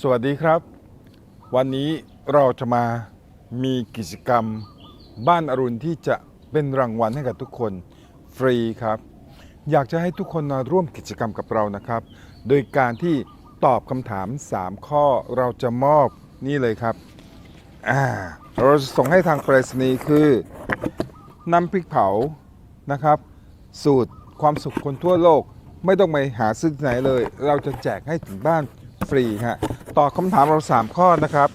สวัสดีครับ วันนี้เราจะมามีกิจกรรมบ้านอรุณที่จะเป็นรางวัลให้กับทุกคนฟรีครับ อยากจะให้ทุกคนมาร่วมกิจกรรมกับเรานะครับ โดยการที่ตอบคำถาม 3 ข้อเราจะมอบนี่เลยครับอ่าเราจะส่งให้ทางไปรษณีย์คือน้ำพริกเผานะครับ สูตรความสุขคนทั่วโลกไม่ต้องไปหาซื้อที่ไหนเลย เราจะแจกให้ถึงบ้านฟรีฮะ ตอบคำถามเรา 3 ข้อนะครับ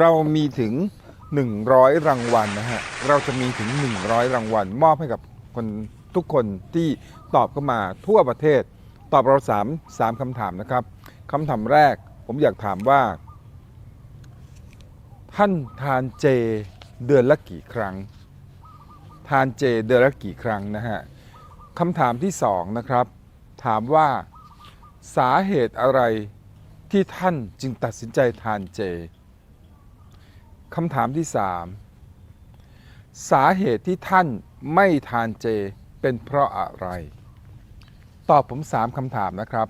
เรามีถึง 100 รางวัลนะฮะ เราจะมีถึง 100 รางวัล มอบให้กับคนทุกคนที่ตอบเข้ามาทั่วประเทศ ตอบเรา 3 3คำถามนะครับคำถามแรกผมอยากถามว่า ท่านทานเจเดือนละกี่ครั้ง ทานเจเดือนละกี่ครั้งนะฮะคำถามที่สองนะครับ ถามว่าสาเหตุอะไร ที่ท่านจึงตัดสินใจทานเจคำถามที่สามสาเหตุที่ท่านไม่ทานเจเป็นเพราะอะไร ตอบผมสามคำถามนะครับ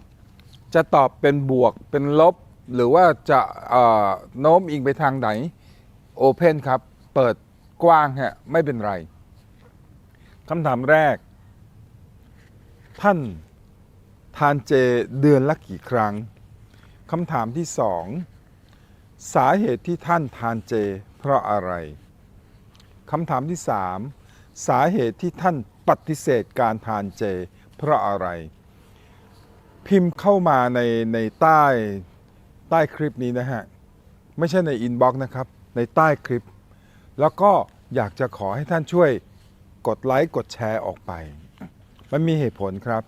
จะตอบเป็นบวกเป็นลบ หรือว่าจะโน้มอิงไปทางไหนโอเพนครับ เปิดกว้างฮะไม่เป็นไรคำถามแรก ท่านทานเจเดือนละกี่ครั้ง คำถามที่สองสาเหตุที่ท่านทานเจ เพราะอะไรคำถามที่สามสาเหตุที่ท่านปฏิเสธการทานเจ เพราะอะไร พิมพ์เข้ามาในในใต้ใต้คลิปนี้นะฮะ ไม่ใช่ในอินบ็อกซ์นะครับ ในใต้คลิป แล้วก็อยากจะขอให้ท่านช่วยกดไลค์กดแชร์ออกไป มันมีเหตุผลครับ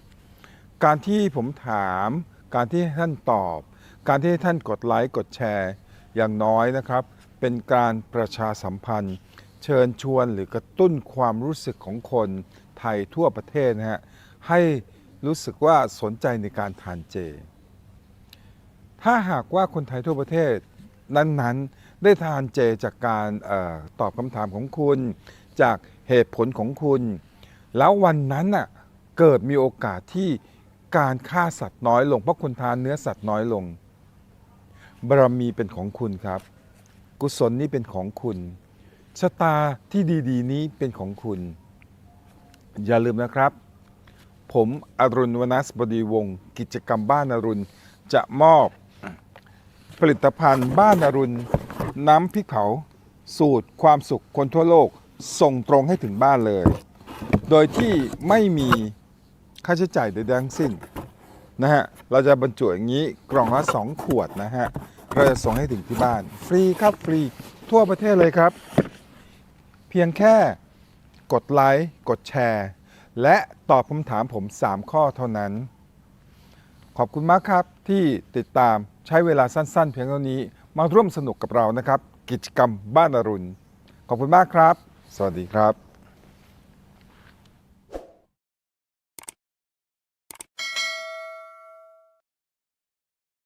การที่ผมถามการที่ท่านตอบ การที่ท่านกดไลค์กดแชร์อย่างน้อยนะครับ เป็นการประชาสัมพันธ์ เชิญชวนหรือกระตุ้นความรู้สึกของคนไทยทั่วประเทศนะฮะให้รู้สึกว่าสนใจในการทานเจ ถ้าหากว่าคนไทยทั่วประเทศนั้นๆ ได้ทานเจจากการออตอบคำถามของคุณ จากเหตุผลของคุณ แล้ววันนั้นน่ะเกิดมีโอกาสที่การฆ่าสัตว์น้อยลง เพราะคุณทานเนื้อสัตว์น้อยลง บารมีเป็นของคุณครับ กุศลนี้เป็นของคุณ ชะตาที่ดีๆ นี้เป็นของคุณ อย่าลืมนะครับ ผมอรุณวนัสบดีวงศ์กิจกรรมบ้านอรุณจะมอบ ผลิตภัณฑ์บ้านอรุณ น้ำพริกเผา สูตรความสุขคนทั่วโลกส่งตรงให้ถึงบ้านเลย โดยที่ไม่มีค่าใช้จ่ายใดๆทั้งสิ้นนะฮะ เราจะบรรจุอย่างนี้กล่องละ2ขวดนะฮะ เราจะส่งให้ถึงที่บ้าน ฟรีครับฟรีทั่วประเทศเลยครับ เพียงแค่กดไลค์กดแชร์ และตอบคำถามผม 3 ข้อเท่านั้น ขอบคุณมากครับที่ติดตามใช้เวลาสั้น ๆ เพียงเท่านี้มาร่วมสนุกกับเรานะครับ กิจกรรมบ้านอรุณ ขอบคุณมากครับ สวัสดีครับ